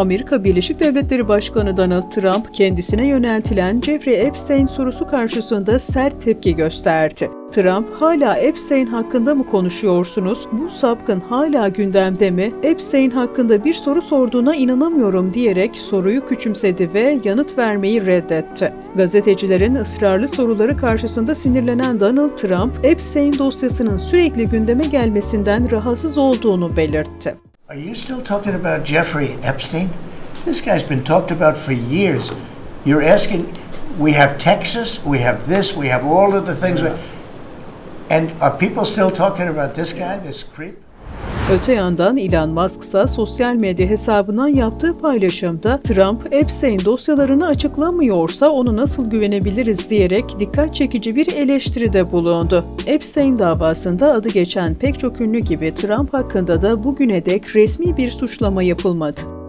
Amerika Birleşik Devletleri Başkanı Donald Trump kendisine yöneltilen Jeffrey Epstein sorusu karşısında sert tepki gösterdi. Trump, hala Epstein hakkında mı konuşuyorsunuz? Bu sapkın hala gündemde mi? Epstein hakkında bir soru sorduğuna inanamıyorum diyerek soruyu küçümsedi ve yanıt vermeyi reddetti. Gazetecilerin ısrarlı soruları karşısında sinirlenen Donald Trump, Epstein dosyasının sürekli gündeme gelmesinden rahatsız olduğunu belirtti. Are you still talking about Jeffrey Epstein? This guy's been talked about for years. You're asking, we have Texas, we have this, we have all of the things. And are people still talking about this guy, this creep? Öte yandan Elon Musk ise sosyal medya hesabından yaptığı paylaşımda Trump, Epstein dosyalarını açıklamıyorsa onu nasıl güvenebiliriz diyerek dikkat çekici bir eleştiride bulundu. Epstein davasında adı geçen pek çok ünlü gibi Trump hakkında da bugüne dek resmi bir suçlama yapılmadı.